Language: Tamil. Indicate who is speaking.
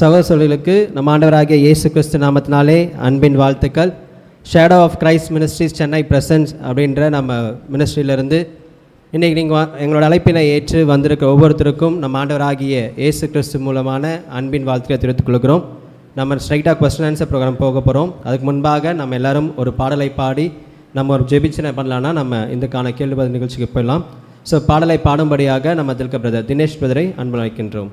Speaker 1: சகோதரர்களுக்கு நம்ம ஆண்டவராகிய இயேசு கிறிஸ்து நாமத்தினாலே அன்பின் வாழ்த்துக்கள். Shadow of Christ ministries Chennai presence அப்படின்ற நம்ம மினிஸ்ட்ரியிலிருந்து இன்றைக்கி நீங்கள் எங்களோட அழைப்பினை ஏற்று வந்திருக்க ஒவ்வொருத்தருக்கும் நம்ம ஆண்டவராகிய இயேசு கிறிஸ்து மூலமான அன்பின் வாழ்த்துக்களை தெரிவித்துக் கொள்கிறோம். நம்ம ஸ்ட்ரைட்டாக கொஸ்டின் ஆன்சர் ப்ரோக்ராம் போக போகிறோம் அதுக்கு முன்பாக நம்ம எல்லோரும் ஒரு பாடலை பாடி நம்ம ஒரு ஜெபிச்சனை பண்ணலான்னா நம்ம இதுக்கான கேள்வி பதில் நிகழ்ச்சிக்கு போயிடலாம். ஸோ பாடலை பாடும்படியாக நம்ம தில்க பிரதர் தினேஷ் பிரதரை அன்பு அழைக்கின்றோம்.